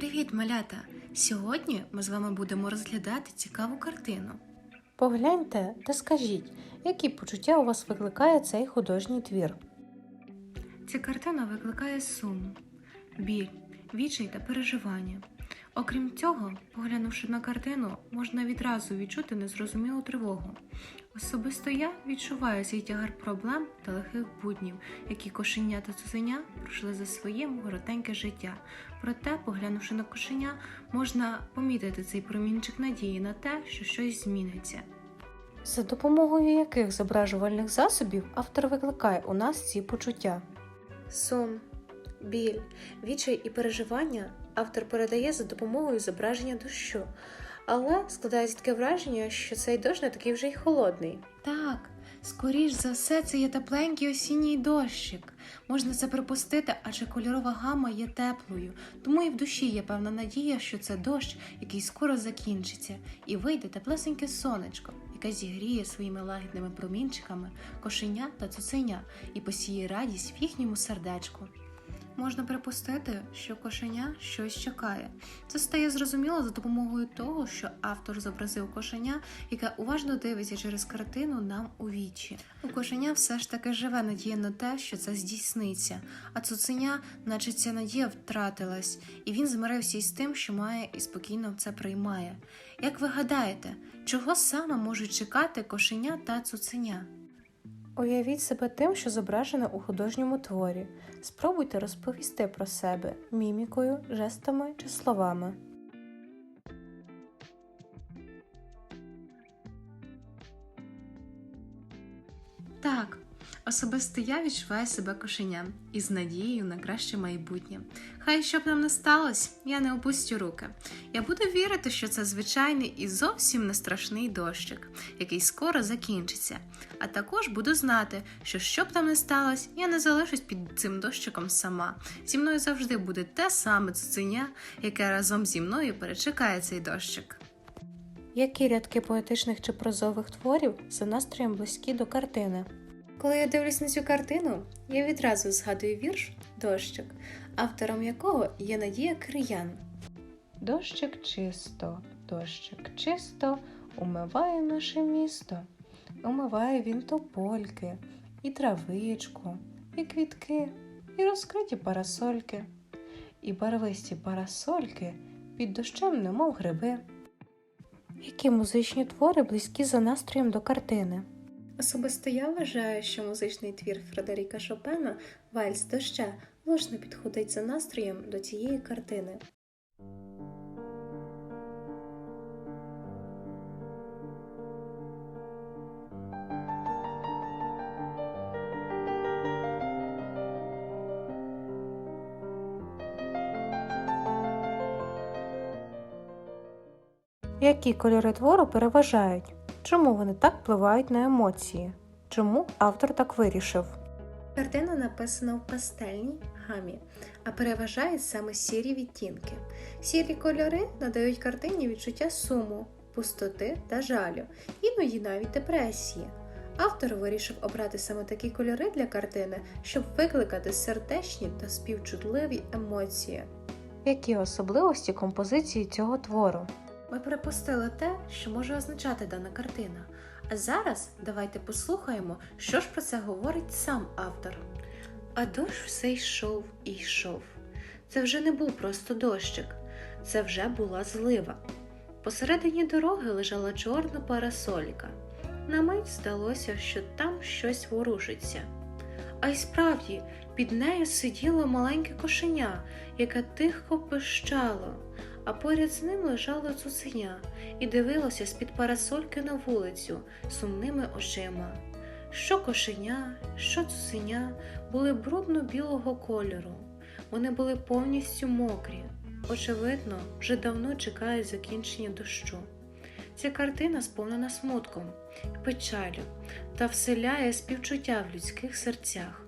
Привіт, малята! Сьогодні ми з вами будемо розглядати цікаву картину. Погляньте та скажіть, які почуття у вас викликає цей художній твір. Ця картина викликає сум, біль, вічний та переживання. Окрім цього, поглянувши на картину, можна відразу відчути незрозумілу тривогу. Особисто я відчуваю цей тягар проблем та лихих буднів, які кошеня та цуценя пройшли за своїм коротеньке життя. Проте, поглянувши на кошеня, можна помітити цей промінчик надії на те, що щось зміниться. За допомогою яких зображувальних засобів автор викликає у нас ці почуття? Сум, біль, відчай і переживання автор передає за допомогою зображення дощу, але складається таке враження, що цей дощ не такий вже й холодний. Так, скоріш за все, це є тепленький осінній дощик. Можна це припустити, адже кольорова гама є теплою, тому і в душі є певна надія, що це дощ, який скоро закінчиться, і вийде теплесеньке сонечко, яке зігріє своїми лагідними промінчиками кошеня та цуценя і посіє радість в їхньому сердечку. Можна припустити, що кошеня щось чекає. Це стає зрозуміло за допомогою того, що автор зобразив кошеня, яке уважно дивиться через картину нам у вічі. У кошеня все ж таки живе надія на те, що це здійсниться, а цуценя, наче ця надія втратилась, і він змирився із тим, що має, і спокійно це приймає. Як ви гадаєте, чого саме можуть чекати кошеня та цуценя? Уявіть себе тим, що зображено у художньому творі. Спробуйте розповісти про себе мімікою, жестами чи словами. Так, особисто я відчуваю себе кошеням із надією на краще майбутнє. Хай що б нам не сталося, я не опустю руки. Я буду вірити, що це звичайний і зовсім не страшний дощик, який скоро закінчиться. А також буду знати, що що б там не сталося, я не залишусь під цим дощиком сама. Зі мною завжди буде те саме цуценя, яке разом зі мною перечекає цей дощик. Які рядки поетичних чи прозових творів за настроєм близькі до картини? Коли я дивлюсь на цю картину, я відразу згадую вірш Дощик, автором якого є Надія Кириян. Дощик чисто, дощик чисто, умиває наше місто. Умиває він топольки, і травичку, і квітки, і розкриті парасольки, і барвисті парасольки під дощем, немов гриби. Які музичні твори близькі за настроєм до картини? Особисто я вважаю, що музичний твір Фредеріка Шопена Вальс доща влучно підходить за настроєм до цієї картини. Які кольори твору переважають? Чому вони так впливають на емоції? Чому автор так вирішив? Картина написана в пастельній гамі, а переважають саме сірі відтінки. Сірі кольори надають картині відчуття суму, пустоти та жалю, іноді навіть депресії. Автор вирішив обрати саме такі кольори для картини, щоб викликати сердечні та співчутливі емоції. Які особливості композиції цього твору? Ми припустили те, що може означати дана картина. А зараз давайте послухаємо, що ж про це говорить сам автор. А дощ все йшов і йшов. Це вже не був просто дощик, це вже була злива. Посередині дороги лежала чорна парасолька. На мить здалося, що там щось ворушиться. А й справді під нею сиділо маленьке кошеня, яке тихо пищало, а поряд з ним лежало цуценя і дивилося з-під парасольки на вулицю сумними очима. Що кошеня, що цуценя були брудно-білого кольору. Вони були повністю мокрі. Очевидно, вже давно чекають закінчення дощу. Ця картина сповнена смутком, печалю та вселяє співчуття в людських серцях.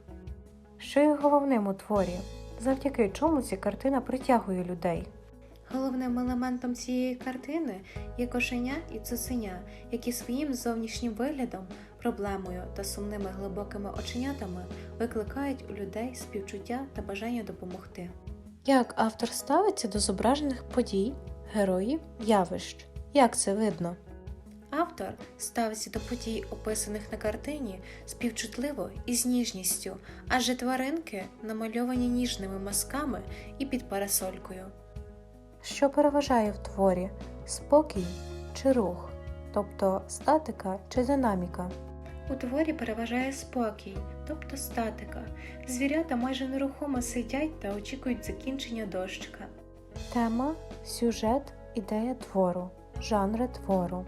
Що є головним у творі? Завдяки чому ця картина притягує людей? Головним елементом цієї картини є кошеня і цуценя, які своїм зовнішнім виглядом, проблемою та сумними глибокими оченятами викликають у людей співчуття та бажання допомогти. Як автор ставиться до зображених подій, героїв, явищ? Як це видно? Автор ставиться до подій, описаних на картині, співчутливо і з ніжністю, адже тваринки намальовані ніжними мазками і під парасолькою. Що переважає в творі спокій чи рух, тобто статика чи динаміка? У творі переважає спокій, тобто статика. Звірята майже нерухомо сидять та очікують закінчення дощика. Тема, сюжет, ідея твору, жанри твору.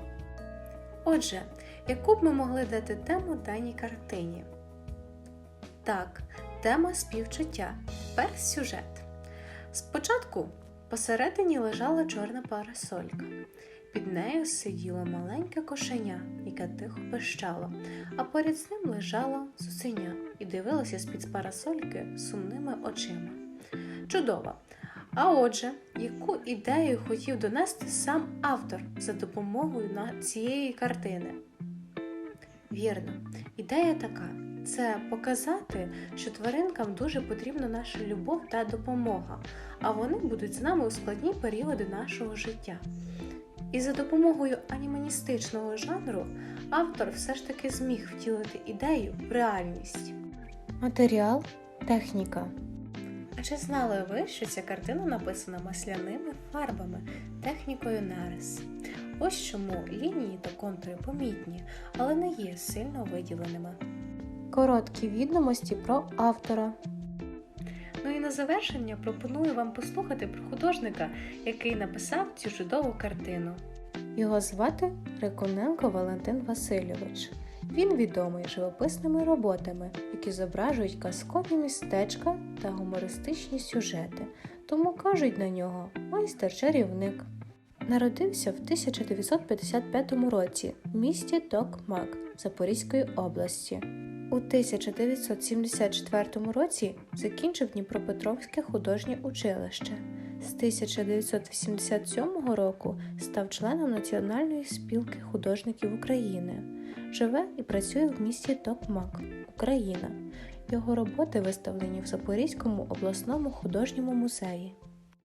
Отже, яку б ми могли дати тему даній картині? Так, тема співчуття. Тепер сюжет. Спочатку посередині лежала чорна парасолька. Під нею сиділо маленьке кошеня, яке тихо пищало, а поряд з ним лежало цуценя і дивилося з-під парасольки сумними очима. Чудово! А отже, яку ідею хотів донести сам автор за допомогою цієї картини? Вірно, ідея така: це показати, що тваринкам дуже потрібна наша любов та допомога, а вони будуть з нами у складні періоди нашого життя. І за допомогою аніманістичного жанру автор все ж таки зміг втілити ідею в реальність. Матеріал, техніка. А чи знали ви, що ця картина написана масляними фарбами технікою нарис? Ось чому лінії та контури помітні, але не є сильно виділеними. Короткі відомості про автора. Ну і на завершення пропоную вам послухати про художника, який написав цю чудову картину. Його звати Реконенко Валентин Васильович. Він відомий живописними роботами, які зображують казкові містечка та гумористичні сюжети, тому кажуть на нього майстер-чарівник. Народився в 1955 році в місті Токмак Запорізької області. У 1974 році закінчив Дніпропетровське художнє училище. З 1987 року став членом Національної спілки художників України. Живе і працює в місті Токмак, Україна. Його роботи виставлені в Запорізькому обласному художньому музеї.